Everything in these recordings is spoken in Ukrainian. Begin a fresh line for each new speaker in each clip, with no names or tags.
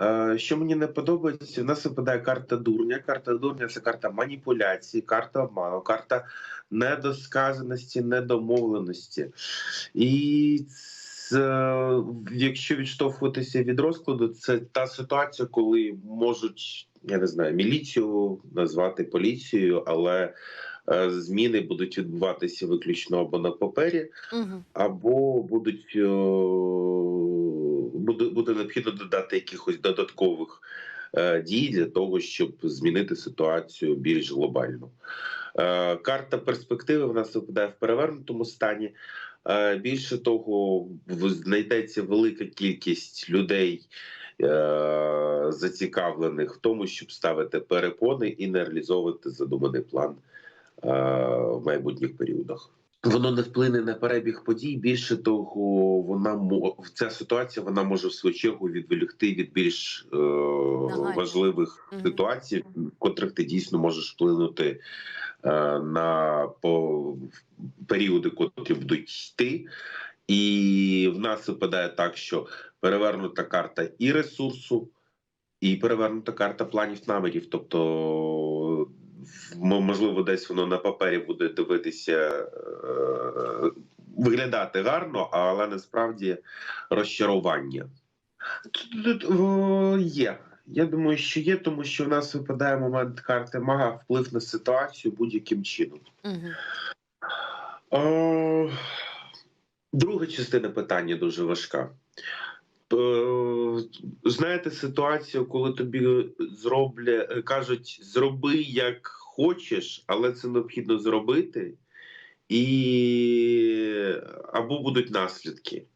Е, Що мені не подобається, в нас випадає карта дурня. Карта дурня це карта маніпуляції, карта обману, карта недосказаності, недомовленості. І це, якщо відштовхуватися від розкладу, це та ситуація, коли можуть, я не знаю, міліцію назвати поліцією, але е, зміни будуть відбуватися виключно або на папері,
Угу.
або будуть е, буде, буде необхідно додати якихось додаткових е, дій для того, щоб змінити ситуацію більш глобально. Е, Карта перспективи в нас випадає в перевернутому стані. Е, Більше того, знайдеться велика кількість людей. Зацікавлених в тому, щоб ставити перепони і не реалізовувати задуманий план в майбутніх періодах. Воно не вплине на перебіг подій. Більше того, вона ця ситуація вона може в свою чергу відволікти від більш е, важливих
Мгм.
ситуацій, в котрих ти дійсно можеш вплинути е, на по періоди, котрі будуть йти. І в нас випадає так, що перевернута карта і ресурсу, і перевернута карта планів намірів. Тобто, можливо, десь воно на папері буде дивитися, е, виглядати гарно, але насправді розчарування. Тут, о, є. Я думаю, що є, тому що в нас випадає момент карти мага вплив на ситуацію будь-яким чином.
Угу.
О, друга частина питання дуже важка. Е, Знаєте ситуацію, коли тобі зробля, кажуть, зроби як хочеш, але це необхідно зробити, і або будуть наслідки.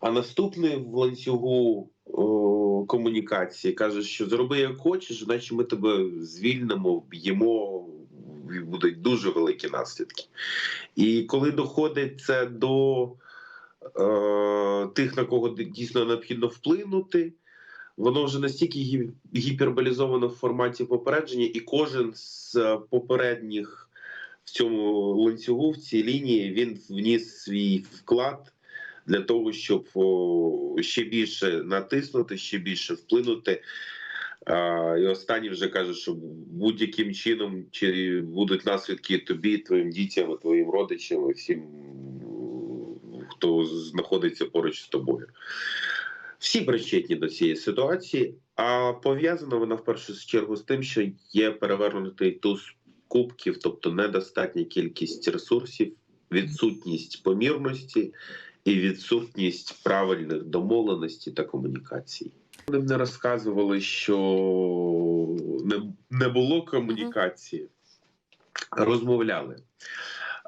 А наступний в ланцюгу о, комунікації каже, що зроби як хочеш, іначе ми тебе звільнимо, вб'ємо, будуть дуже великі наслідки. І коли доходить це до тих, на кого дійсно необхідно вплинути, воно вже настільки гіперболізовано в форматі попередження, і кожен з е, попередніх в цьому ланцюгу, в цій лінії, він вніс свій вклад для того, щоб ще більше натиснути, ще більше вплинути. І останній вже каже, що будь-яким чином чи будуть наслідки тобі, твоїм дітям, твоїм родичам, всім, хто знаходиться поруч з тобою. Всі причетні до цієї ситуації, а пов'язана вона в першу чергу з тим, що є перевернутий туз кубків, тобто недостатня кількість ресурсів, відсутність помірності і відсутність правильних домовленостей та комунікацій. Вони мені розказували, що не, не було комунікації, розмовляли.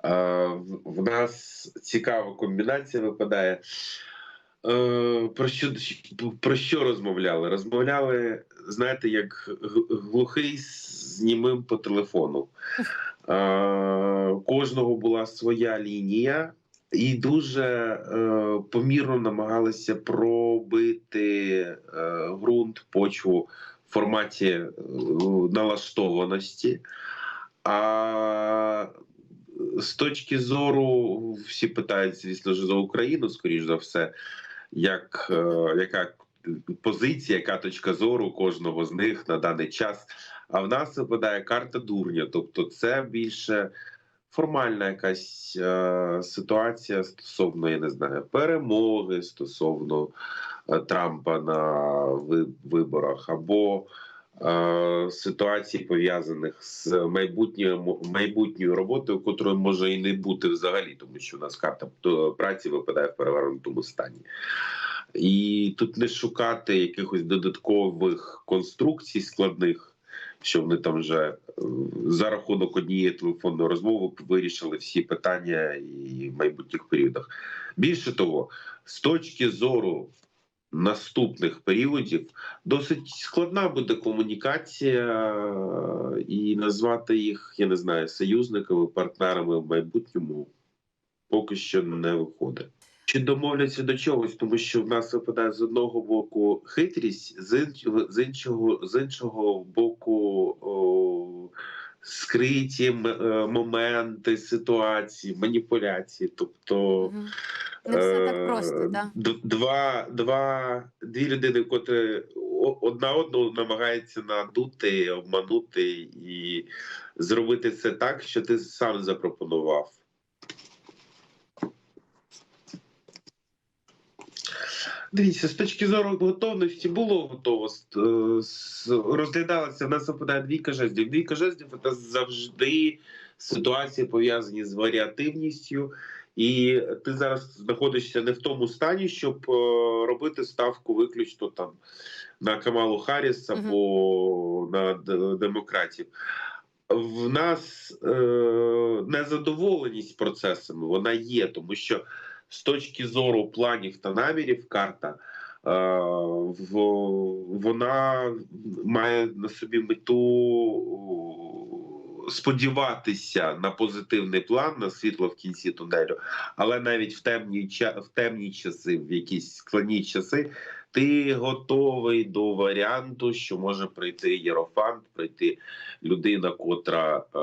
В- нас цікава комбінація випадає. Е, Про що, про що розмовляли? Розмовляли, знаєте, як глухий з німим по телефону. Е, Кожного була своя лінія, і дуже е, помірно намагалися пробити ґрунт, почву в форматі налаштованості. А з точки зору всі питають, звісно ж, за Україну, скоріш за все, як, е, яка позиція, яка точка зору кожного з них на даний час. А в нас випадає карта дурня, тобто це більше формальна якась е, ситуація стосовно, я не знаю, перемоги стосовно е, Трампа на виборах, або ситуацій пов'язаних з майбутньою майбутньою роботою, котрої може і не бути взагалі, тому що у нас карта е, праці випадає в перевернутому стані. І тут не шукати якихось додаткових конструкцій складних, що вони там вже е, за рахунок однієї телефонної розмови вирішили всі питання і в майбутніх періодах. Більше того, з точки зору наступних періодів досить складна буде комунікація, і назвати їх, я не знаю, союзниками, партнерами в майбутньому поки що не виходить. Чи домовляться до чогось, тому що в нас випадає з одного боку хитрість, з іншого, з іншого, боку о, скриті е, моменти, ситуації, маніпуляції. Тобто.
Не все так
Е,
просто,
да. Два, два, дві людини, котрі одна одну намагається надути, обманути і зробити це так, що ти сам запропонував. Дивіться, з точки зору готовності було готово. Е, Розглядалося, в нас випадає двійка жезлів. Двійка жезлів це завжди ситуації пов'язані з варіативністю, і ти зараз знаходишся не в тому стані, щоб е, робити ставку виключно там на Камалу Харріс або на демократів. В нас е, незадоволеність процесами вона є, тому що з точки зору планів та намірів карта. е, Вона має на собі мету сподіватися на позитивний план, на світло в кінці тунелю, але навіть в темні в темні часи, в якісь складні часи, ти готовий до варіанту, що може прийти єрофант, прийти людина, котра е,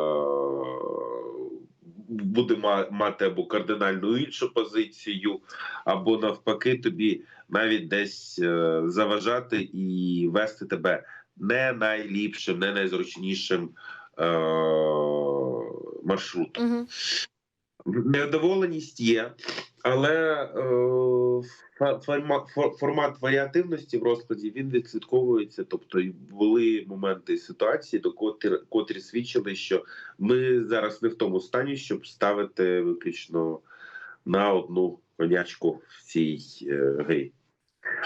буде мати або кардинально іншу позицію, або навпаки, тобі навіть десь е, заважати і вести тебе не найліпшим, не найзручнішим е, маршрутом.
Угу.
Невдоволеність є, але е, формат варіативності в розкладі він відслідковується. Тобто були моменти ситуації, до котрі, котрі свідчили, що ми зараз не в тому стані, щоб ставити виключно на одну конячку в цій е, грі.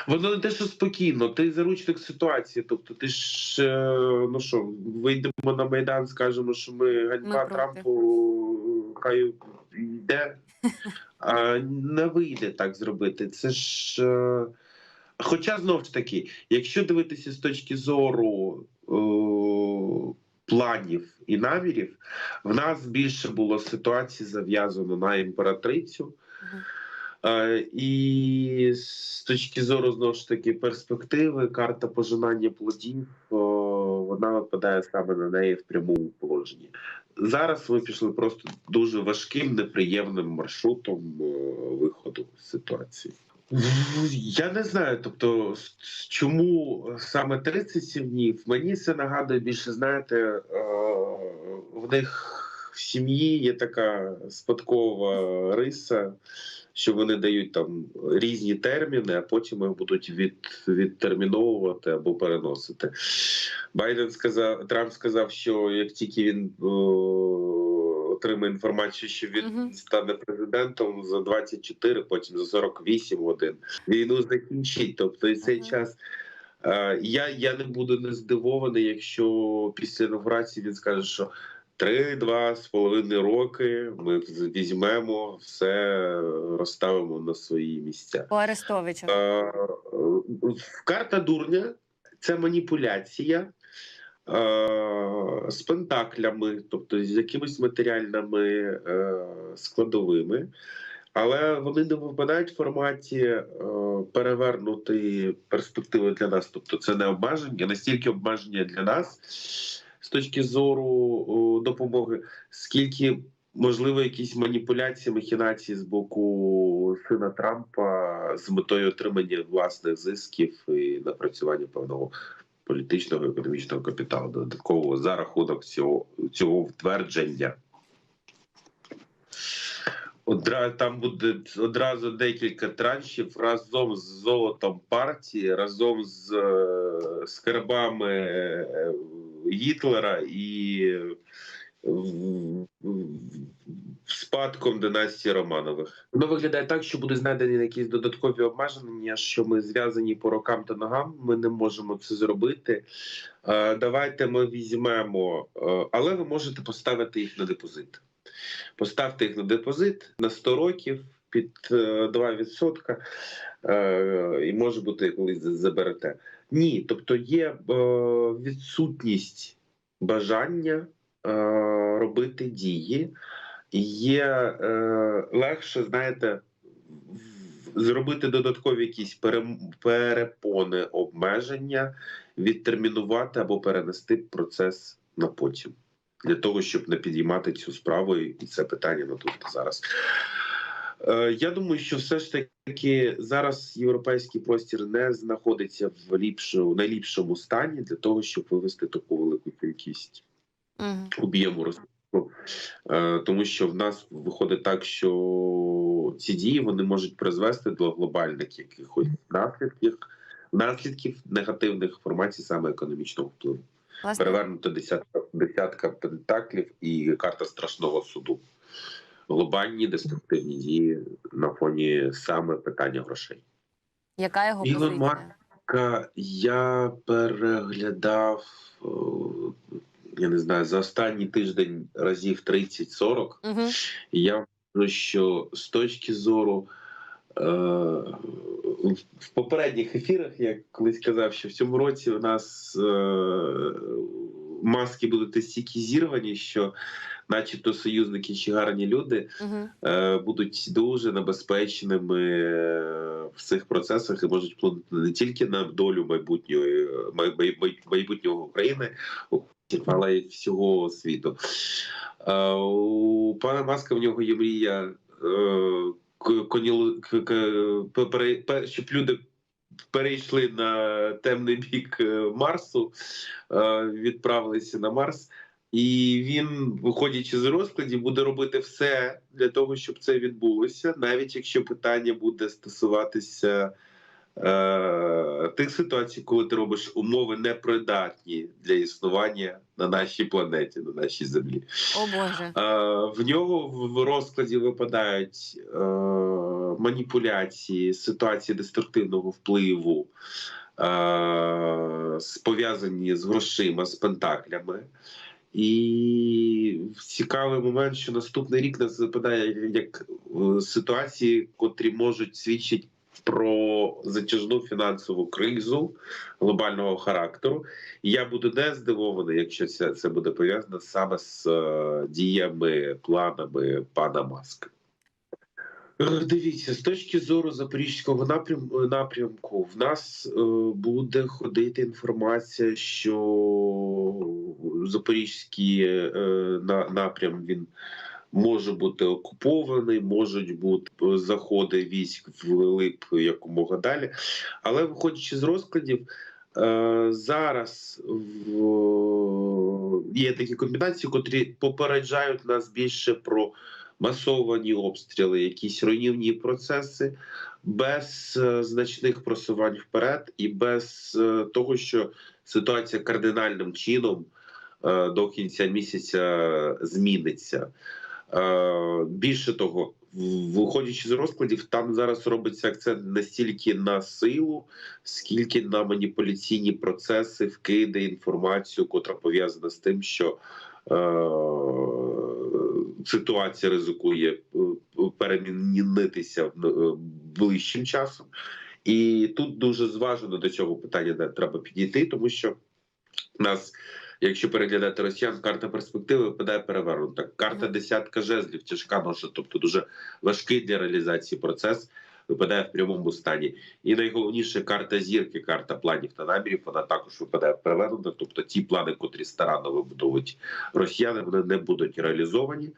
Воно не те, що спокійно, ти заручник ситуації. Тобто, ти ж е, ну що, вийдемо на майдан, скажемо, що ми ганьба
Ми.
Трампу хай йде, не вийде так зробити. Це ж. Е... Хоча знов ж таки, якщо дивитися з точки зору е... планів і намірів, в нас більше було ситуацій зав'язано на імператрицю. Е, І з точки зору знову ж таки перспективи, карта пожинання плодів, о, вона випадає саме на неї в прямому положенні. Зараз ми пішли просто дуже важким, неприємним маршрутом е, виходу з ситуації. Я не знаю, тобто чому саме 37 днів. Мені це нагадує більше, знаєте, е, в них в сім'ї є така спадкова риса, що вони дають там різні терміни, а потім їх будуть від, відтерміновувати або переносити. Байден сказав, Трамп сказав, що як тільки він о, отримає інформацію, що він
Мгм.
стане президентом за 24, потім за 48 годин, війну закінчить. Тобто і цей
Ага.
час. е, Я, я не буду не здивований, якщо після інаугурації він скаже, що три-два з половиною роки ми візьмемо все, розставимо на свої місця.
По Арестовичу.
Е, е, Карта дурня це маніпуляція е, з пентаклями, тобто з якимись матеріальними е, складовими. Але вони не випадають в форматі е, перевернутої перспективи для нас. Тобто це не обмеження, настільки обмеження для нас точки зору допомоги, скільки можливо якісь маніпуляції, махінації з боку сина Трампа з метою отримання власних зисків і напрацювання певного політичного і економічного капіталу додаткового за рахунок цього, цього втвердження. Одра, там буде одразу декілька траншів разом з золотом партії, разом з е, скарбами е, Гітлера і в- спадком династії Романових. Воно виглядає так, що буде знайдені якісь додаткові обмеження, що ми зв'язані по рукам та ногам. Ми не можемо це зробити. Е, Давайте ми візьмемо, е, але ви можете поставити їх на депозит. Поставте їх на депозит на 100 років під е, 2%, е, і може бути колись заберете. Ні, тобто є е, відсутність бажання е, робити дії, є е, легше, знаєте, зробити додаткові якісь перепони, обмеження, відтермінувати або перенести процес на потім. Для того, щоб не підіймати цю справу і це питання на тут зараз. Е, Я думаю, що все ж таки зараз європейський простір не знаходиться в ліпшу, найліпшому стані для того, щоб вивести таку велику кількість
Мгм.
об'єму розвитку. Е, Тому що в нас виходить так, що ці дії вони можуть призвести до глобальних якихось наслідків, наслідків негативних в форматі саме економічного впливу.
Власне,
Перевернуто десятка, десятка пентаклів і карта страшного суду. Глобальні деструктивні дії на фоні саме питання грошей.
яка його
Ілон
позиція?
Маск Ка- Я переглядав, я не знаю, за останній тиждень разів 30-40.
Угу.
І я вважаю, що з точки зору е, в- попередніх ефірах я колись казав, що в цьому році у нас е, маски будуть настільки зірвані, що, начебто, союзники чи гарні люди
Угу.
е, будуть дуже небезпечними е, в цих процесах і можуть вплинути не тільки на долю майбутньої май- май- май- майбутнього України, але й всього світу. Е, У пана Маска в нього є мрія, е, к- коніл- к- к- пере- пе- щоб люди. Перейшли на темний бік е, Марсу, відправилися на Марс, і він, виходячи з розкладів, буде робити все для того, щоб це відбулося, навіть якщо питання буде стосуватися е, тих ситуацій, коли ти робиш умови непридатні для існування на нашій планеті, на нашій землі.
О Боже.
Е, В нього в- розкладі випадають е, маніпуляції, ситуації деструктивного впливу, е, пов'язані з грошима, з пентаклями. І цікавий момент, що наступний рік нас западає як е, ситуації, котрі можуть свідчити про затяжну фінансову кризу глобального характеру. І я буду не здивований, якщо це, це буде пов'язано саме з е, діями, планами пана Маска. Дивіться, з точки зору запорізького напрям, напрямку, в нас е, буде ходити інформація, що запорізький е, на, напрям він може бути окупований, можуть бути е, заходи військ вглиб якомога далі. Але виходячи з розкладів, е, зараз в, є такі комбінації, котрі попереджають нас більше про масовані обстріли, якісь руйнівні процеси, без е, значних просувань вперед і без е, того, що ситуація кардинальним чином е, до кінця місяця зміниться. Більше того, виходячи з розкладів, там зараз робиться акцент не стільки на силу, скільки на маніпуляційні процеси, вкиди, інформацію, котра пов'язана з тим, що ситуація ризикує е, перемінитися е, ближчим часом. І тут дуже зважено до цього питання де треба підійти, тому що нас, якщо переглядати росіян, карта перспективи випадає перевернута. Карта десятка жезлів, тяжка ноша, тобто дуже важкий для реалізації процес. Випадає в прямому стані, і найголовніше карта зірки, карта планів та намірів. Вона також випадає перевернута. Тобто ті плани, котрі старанно вибудовують росіяни, вони не будуть реалізовані.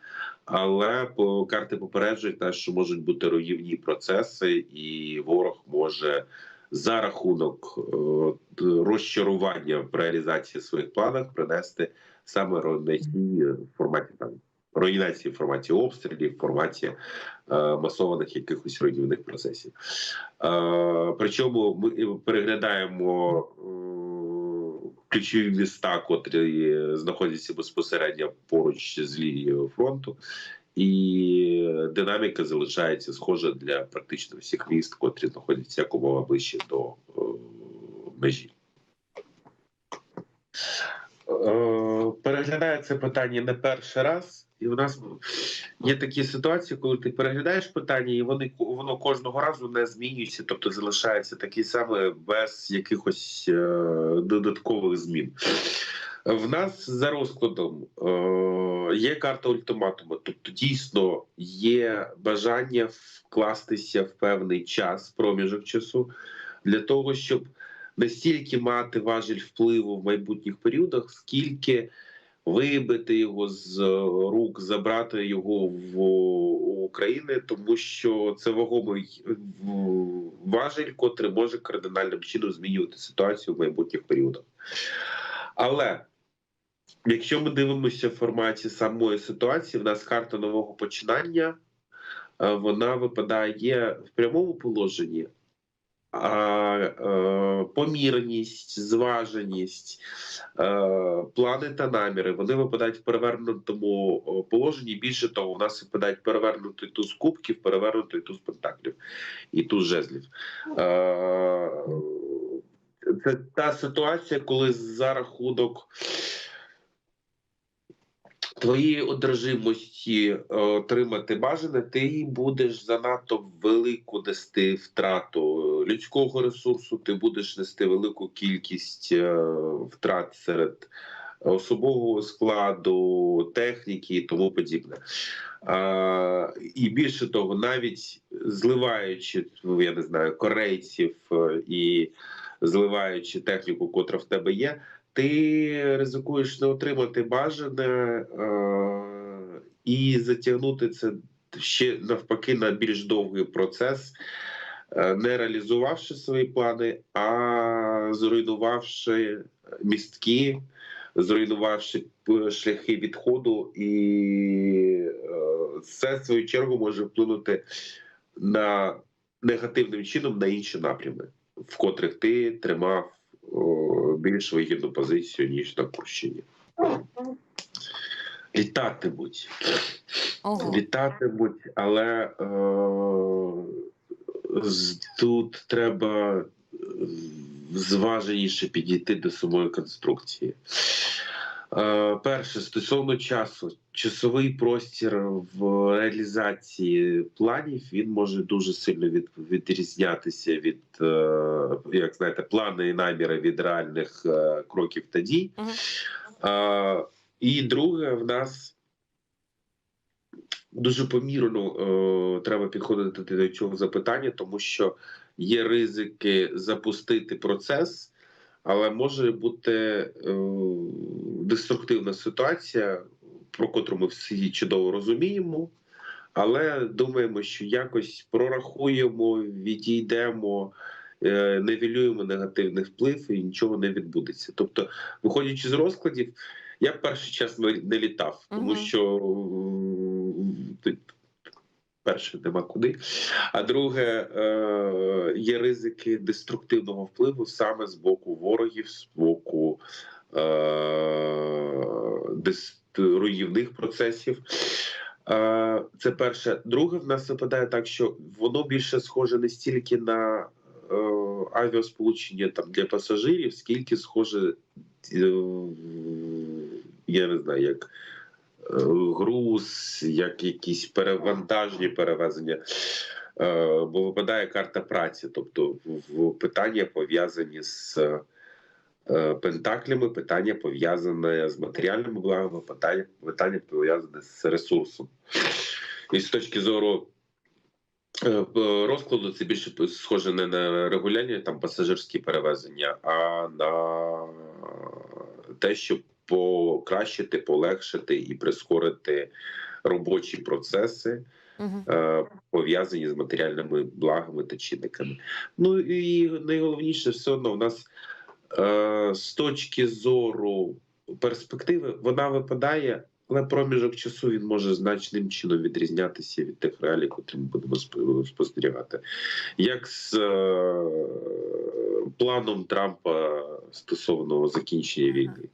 Але по карти попереджують те, що можуть бути руйнівні процеси, і ворог може за рахунок е, розчарування в реалізації своїх планів принести саме руйнації в форматі там руйнації в форматі обстрілів, в форматі масованих якихось руйнівних процесів. Е, причому ми переглядаємо е, ключові міста, котрі знаходяться безпосередньо поруч з лінією фронту. І динаміка залишається схожа для практично всіх міст, котрі знаходяться якомога ближче до е, межі. Е, переглядаю це питання не перший раз, і в нас є такі ситуації, коли ти переглядаєш питання, і вони воно кожного разу не змінюється, тобто залишається такі саме без якихось е, додаткових змін. В нас за розкладом е, є карта ультиматуму, тобто дійсно є бажання вкластися в певний час, проміжок часу, для того, щоб не стільки мати важіль впливу в майбутніх періодах, скільки вибити його з е, рук, забрати його в України, тому що це вагомий важель, котрий може кардинальним чином змінювати ситуацію в майбутніх періодах. Але якщо ми дивимося в форматі самої ситуації, в нас карта нового починання. е, Вона випадає в прямому положенні, помірність, зваженість, е, плани та наміри вони випадають в перевернутому е, положенні. Більше того, у нас випадають перевернутий туз кубків, перевернутий туз пентаклів і туз жезлів. Е, Це та ситуація, коли за рахунок твоєї одержимості е, отримати бажане, ти будеш занадто велику нести втрату людського ресурсу, ти будеш нести велику кількість е, втрат серед особового складу, техніки і тому подібне. А, і більше того, навіть зливаючи, ну, я не знаю, корейців е, і зливаючи техніку, котра в тебе є, ти ризикуєш не отримати бажане е, і затягнути це ще навпаки на більш довгий процес, не реалізувавши свої плани, а зруйнувавши містки, зруйнувавши шляхи відходу, і е, це в свою чергу може вплинути на негативним чином на інші напрями, в котрих ти тримав більш вигідну позицію, ніж на Курщині. Літатимуть,
Ого.
літатимуть, але е, тут треба зваженіше підійти до самої конструкції. Е, Перше, стосовно часу, часовий простір в реалізації планів він може дуже сильно від, відрізнятися від, е, як знаєте, плани і наміри від реальних е, кроків та дій. Е, І друге, в нас дуже помірно е, треба підходити до цього запитання, тому що є ризики запустити процес, але може бути е, деструктивна ситуація, про котру ми всі чудово розуміємо. Але думаємо, що якось прорахуємо, відійдемо, е, нивелюємо негативний вплив і нічого не відбудеться. Тобто, виходячи з розкладів, я перший час не літав, тому що перше нема куди. А друге, е, є ризики деструктивного впливу саме з боку ворогів, з боку е, дес- процесів. Е, Це перше. Друге, в нас випадає так, що воно більше схоже не стільки на е, авіасполучення там для пасажирів, скільки схоже, я не знаю, як груз, як якісь перевантажні перевезення. Е, Бо випадає карта праці, тобто питання пов'язані з е, пентаклями, питання пов'язане з матеріальними благами, питання, питання пов'язане з ресурсом. І з точки зору е, розкладу, це більше схоже не на регулярні там пасажирські перевезення, а на те, щоб покращити, полегшити і прискорити робочі процеси, е, пов'язані з матеріальними благами та чинниками. Ну і найголовніше, все одно в нас е, з точки зору перспективи вона випадає, але проміжок часу він може значним чином відрізнятися від тих реалій, котрі ми будемо спостерігати. Як з е, планом Трампа стосовно закінчення війни.